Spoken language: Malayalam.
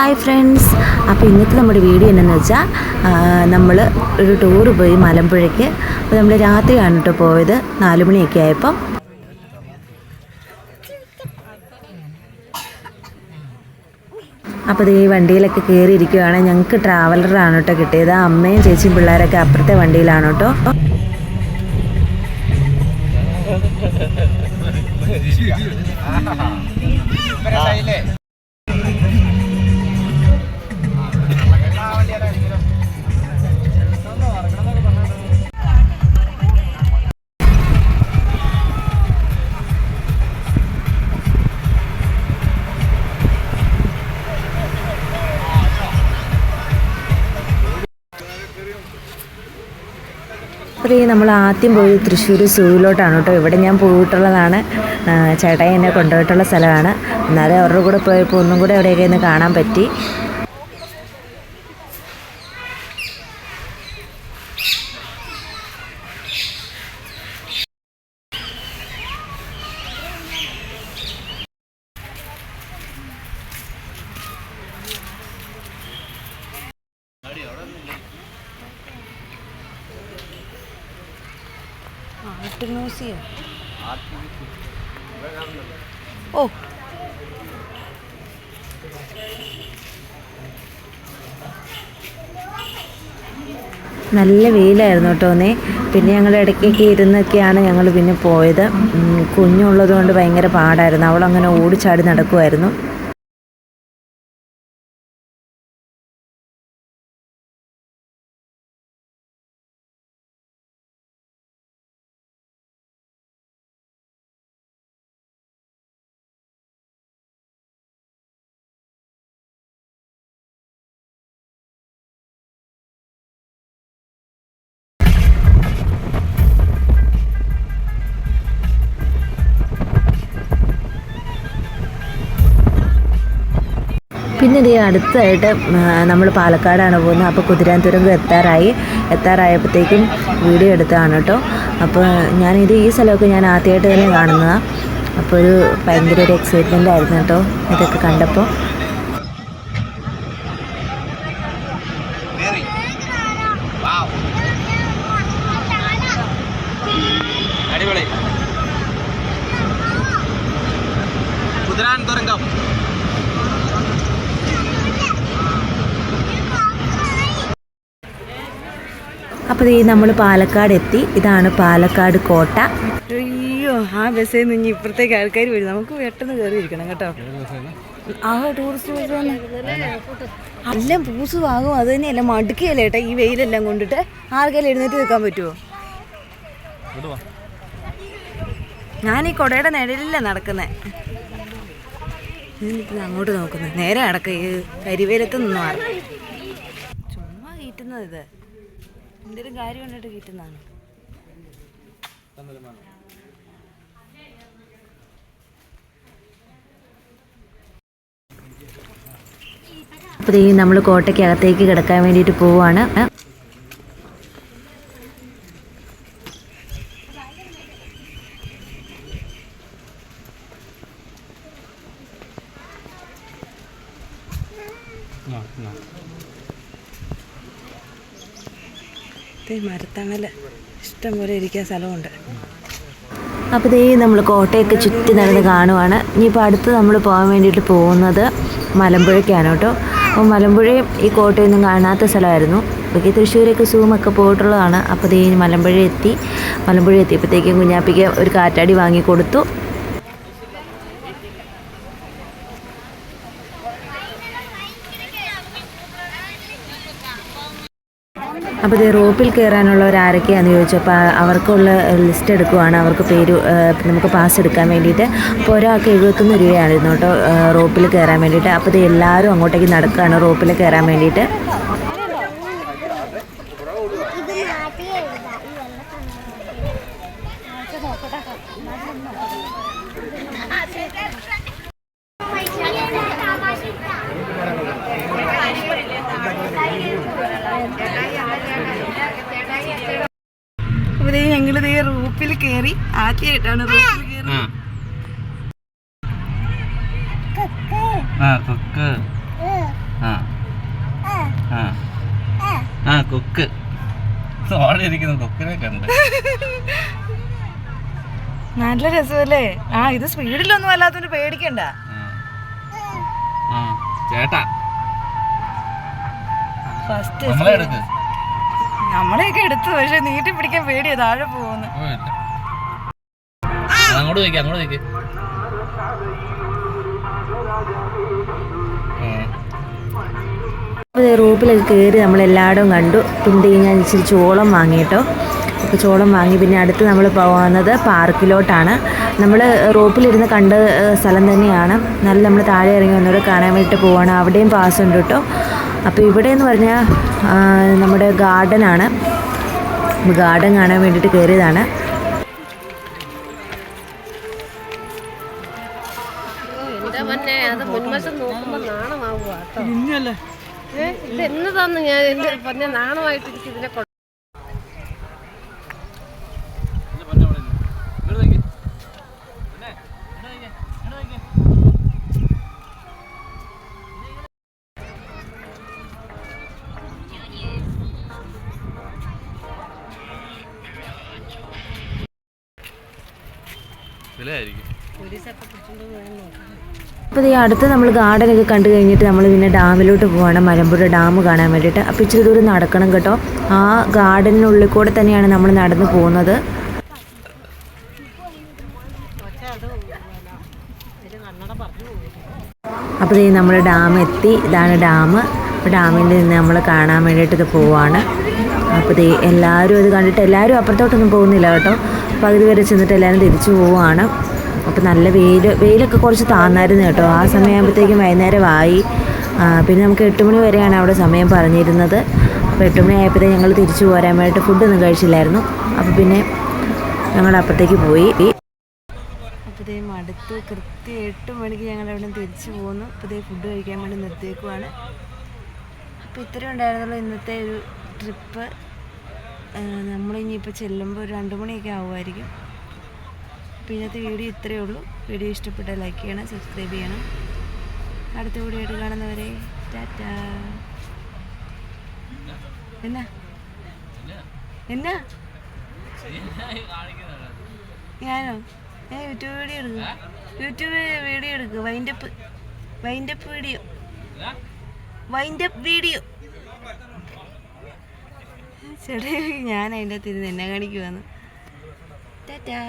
Hi friends. അപ്പോൾ ഇന്നത്തെ നമ്മുടെ വീഡിയോ എന്നാന്ന് വെച്ചാൽ നമ്മൾ ഒരു ടൂറ് പോയി മലമ്പുഴയ്ക്ക്. അപ്പോൾ നമ്മൾ രാത്രിയാണ് കേട്ടോ പോയത്. നാല് മണിയൊക്കെ ആയപ്പം. അപ്പോൾ ഈ വണ്ടിയിലൊക്കെ കയറിയിരിക്കുകയാണ് ഞങ്ങൾക്ക് ട്രാവലറാണ് കേട്ടോ കിട്ടിയത്. അമ്മയും ചേച്ചിയും പിള്ളേരൊക്കെ അപ്പുറത്തെ വണ്ടിയിലാണ് കേട്ടോ ഈ നമ്മൾ ആദ്യം പോയി തൃശ്ശൂർ സൂവിലോട്ടാണ് കേട്ടോ. ഇവിടെ ഞാൻ പോയിട്ടുള്ളതാണ്. ചേട്ടായി എന്നെ കൊണ്ടുപോയിട്ടുള്ള സ്ഥലമാണ്. എന്നാലും അവരുടെ കൂടെ പോയപ്പോൾ ഒന്നും കൂടെ എവിടെയൊക്കെ ഒന്ന് കാണാൻ പറ്റി. Art museum oh. നല്ല വെയിലായിരുന്നു കേട്ടോന്നേ പിന്നെ ഞങ്ങൾ ഇടയ്ക്കൊക്കെ ഇരുന്നൊക്കെയാണ് ഞങ്ങൾ പിന്നെ പോയത്. കുഞ്ഞുള്ളതുകൊണ്ട് കുഞ്ഞുള്ളത് കൊണ്ട് ഭയങ്കര പാടായിരുന്നു. അവളങ്ങനെ ഓടിച്ചാടി നടക്കുമായിരുന്നു പിന്നെ ഇതേ അടുത്തായിട്ട് നമ്മൾ പാലക്കാടാണ് പോകുന്നത്. അപ്പോൾ കുതിരാൻതുരങ്കം എത്താറായി. എത്താറായപ്പോഴത്തേക്കും വീഡിയോ എടുത്തതാണ് കേട്ടോ. അപ്പോൾ ഞാനിത് ഈ സ്ഥലമൊക്കെ ഞാൻ ആദ്യമായിട്ട് തന്നെ കാണുന്നതാണ് അപ്പോൾ ഒരു ഭയങ്കര ഒരു എക്സൈറ്റ്മെന്റ് ആയിരുന്നു കേട്ടോ. ഇതൊക്കെ കണ്ടപ്പോൾ അപ്പോൾ ഈ നമ്മൾ പാലക്കാട് എത്തി ഇതാണ് പാലക്കാട് കോട്ട. അയ്യോ ആ ബസ്സിൽ നിന്ന് ഇപ്പുറത്തേക്ക് ആൾക്കാർ വരും. നമുക്ക് പെട്ടെന്ന് കയറി ഇരിക്കണം കേട്ടോ. ആ ടൂറിസ്റ്റ് ബസ് വന്ന് എല്ലാം പൂസുവാകും അത് തന്നെയല്ല മടുക്കുകയല്ലേ ഏട്ടാ ഈ വെയിലെല്ലാം കൊണ്ടിട്ട്? ആർക്കെല്ലാം എഴുന്നേറ്റ് നിൽക്കാൻ പറ്റുമോ ഞാൻ ഈ കൊടയുടെ നിഴലില്ല നടക്കുന്നേ. അങ്ങോട്ട് നോക്കുന്നത് നേരെ അടക്ക ഈ കരിവേലത്ത് നിന്ന് മാറും ചുമ്മാ കീറ്റുന്നത് ഇത്. എന്തെങ്കിലും കാര്യം കണ്ടിട്ട് കിട്ടുന്നതാണ്. അപ്പോൾ ഈ നമ്മൾ കോട്ടയ്ക്കകത്തേക്ക് കിടക്കാൻ വേണ്ടിയിട്ട് പോവുകയാണ് ഇത് മരത്തണൽ ഇഷ്ടംപോലെ ഇരിക്കാൻ സ്ഥലമുണ്ട്. അപ്പോൾ ഇതേ നമ്മൾ കോട്ടയൊക്കെ ചുറ്റി നടന്ന് കാണുവാണ്. ഇനിയിപ്പോൾ അടുത്ത് നമ്മൾ പോകാൻ വേണ്ടിയിട്ട് പോകുന്നത് മലമ്പുഴയ്ക്കാണ് കേട്ടോ. അപ്പോൾ മലമ്പുഴയും ഈ കോട്ടയൊന്നും കാണാത്ത സ്ഥലമായിരുന്നു. അപ്പോൾ തൃശ്ശൂരൊക്കെ സൂമൊക്കെ പോയിട്ടുള്ളതാണ്. അപ്പോൾ ഇതേ മലമ്പുഴ എത്തി. മലമ്പുഴ എത്തിയപ്പോഴത്തേക്കും കുഞ്ഞാപ്പിക്ക് ഒരു കാറ്റാടി വാങ്ങി കൊടുത്തു അപ്പോൾ ഇത് റോപ്പിൽ കയറാനുള്ളവർ ആരൊക്കെയാണെന്ന് ചോദിച്ചപ്പോൾ അവർക്കുള്ള ലിസ്റ്റ് എടുക്കുവാണ്. അവർക്ക് പേര് നമുക്ക് പാസ് എടുക്കാൻ വേണ്ടിയിട്ട്. അപ്പോൾ ഒരാൾക്ക് എഴുപത്തൊന്ന് രൂപയായിരുന്നു കേട്ടോ റോപ്പിൽ കയറാൻ വേണ്ടിയിട്ട്. അപ്പോൾ ഇത് എല്ലാവരും അങ്ങോട്ടേക്ക് നടക്കുകയാണ് റോപ്പിൽ കയറാൻ വേണ്ടിയിട്ട്. ആദ്യമായിട്ടാണ് റൂപ്പിൽ കയറി ആ. കൊക്ക്. ആ ആ. കൊക്ക്. ഓടെ ഇരിക്കുന്ന കൊക്കിനെ കണ്ട്. നല്ല രസമല്ലേ? ആ ഇത് സ്പീഡിലൊന്നും അല്ലാത്തോണ്ട് പേടിക്കണ്ട. ആ. ആ ചേട്ടാ. ഫസ്റ്റ് നമ്മളെ എടുക്ക്. നമ്മളെയൊക്കെ എടുത്തു പക്ഷെ നീട്ടി പിടിക്കാൻ പേടിയാ താഴെ പോകുന്നു. അങ്ങോട്ട് വയ്ക്കാം അങ്ങോട്ട് വയ്ക്ക് അപ്പോൾ കയറി എല്ലാവരും കണ്ടു. പിന്നെ ഞാൻ ഇച്ചിരി ചോളം വാങ്ങിയിട്ടോ അപ്പോൾ ചോളം വാങ്ങി പിന്നെ അടുത്ത് നമ്മൾ പോകുന്നത് പാർക്കിലോട്ടാണ്. നമ്മൾ റോപ്പിലിരുന്ന് കണ്ട സ്ഥലം തന്നെയാണ്. നല്ല നമ്മൾ താഴെ ഇറങ്ങി ഒന്നുകൂടെ കാണാൻ വേണ്ടിയിട്ട് പോവാണ്. അവിടെയും പാസ് ഉണ്ട് കേട്ടോ. അപ്പോൾ ഇവിടെ എന്ന് പറഞ്ഞാൽ നമ്മുടെ ഗാർഡനാണ്. ഗാർഡൻ കാണാൻ വേണ്ടിയിട്ട് കയറിയതാണ് എന്റെ പൊന്നെ അത് മുൻവശം നോക്കുമ്പോ നാണമാവുക കേട്ടോ. ഏ, ഇത് എന്നതാന്ന് ഞാൻ എന്റെ പൊന്നെ നാണമായിട്ട് എനിക്ക് ഇതിനെ കൊണ്ട് വിലയായിരിക്കും. അപ്പോൾ ഈ അടുത്ത് നമ്മൾ ഗാർഡനൊക്കെ കണ്ടു കഴിഞ്ഞിട്ട് നമ്മൾ പിന്നെ ഡാമിലോട്ട് പോവാണ്. മലമ്പുഴ ഡാം കാണാൻ വേണ്ടിയിട്ട്. അപ്പോൾ ഇച്ചിരി ദൂരം നടക്കണം കേട്ടോ. ആ ഗാർഡനിനുള്ളിൽ കൂടെ തന്നെയാണ് നമ്മൾ നടന്നു പോകുന്നത്. അപ്പോൾ ഈ നമ്മൾ ഡാം എത്തി. ഇതാണ് ഡാം. അപ്പോൾ ഡാമിൽ നിന്ന് നമ്മൾ കാണാൻ വേണ്ടിയിട്ട് ഇത് പോവാണ്. അപ്പോൾ ഇത് എല്ലാവരും ഇത് കണ്ടിട്ട് എല്ലാവരും അപ്പുറത്തോട്ടൊന്നും പോകുന്നില്ല കേട്ടോ. പകുതി വരെ ചെന്നിട്ട് എല്ലാവരും തിരിച്ചു പോവുകയാണ്. അപ്പോൾ നല്ല വെയിൽ വെയിലൊക്കെ കുറച്ച് താന്നായിരുന്നു കേട്ടോ. ആ സമയമാകുമ്പോഴത്തേക്കും വൈകുന്നേരമായി. പിന്നെ നമുക്ക് എട്ട് മണി വരെയാണ് അവിടെ സമയം പറഞ്ഞിരുന്നത്. അപ്പോൾ എട്ട് മണി ആയപ്പോഴത്തേക്ക് ഞങ്ങൾ തിരിച്ചു പോരാൻ വേണ്ടിയിട്ട് ഫുഡൊന്നും കഴിച്ചില്ലായിരുന്നു. അപ്പോൾ പിന്നെ ഞങ്ങൾ അപ്പുറത്തേക്ക് പോയി. അപ്പോൾ അടുത്ത് കൃത്യം എട്ട് മണിക്ക് ഞങ്ങൾ അവിടെ നിന്ന് തിരിച്ചു പോകുന്നു അപ്പോൾ ഇതേ ഫുഡ് കഴിക്കാൻ വേണ്ടി നിർത്തിയേക്കുവാണ്. അപ്പോൾ ഇത്രയും ഉണ്ടായിരുന്നുള്ളൂ ഇന്നത്തെ ഒരു ട്രിപ്പ് നമ്മളിനിയിപ്പോൾ ചെല്ലുമ്പോൾ ഒരു രണ്ട് മണിയൊക്കെ ആവുമായിരിക്കും. അപ്പോൾ ഇന്നത്തെ വീഡിയോ ഇത്രയേ ഉള്ളൂ. വീഡിയോ ഇഷ്ടപ്പെട്ട ലൈക്ക് ചെയ്യണം സബ്സ്ക്രൈബ് ചെയ്യണം. അടുത്ത വീഡിയോ ആയിട്ട് കാണുന്നവരെ ടാറ്റാ. എന്നാ? എന്നാ? ഞാനോ? ഞാൻ യൂട്യൂബ് വീഡിയോ എടുക്കുക യൂട്യൂബ് വീഡിയോ എടുക്കുക wind up wind up video wind up video ചേട്ടാ ഞാൻ അതിന്റെ അകത്ത് ഇരുന്ന് എന്നെ കാണിക്കുവാന്ന്. ടാറ്റാ.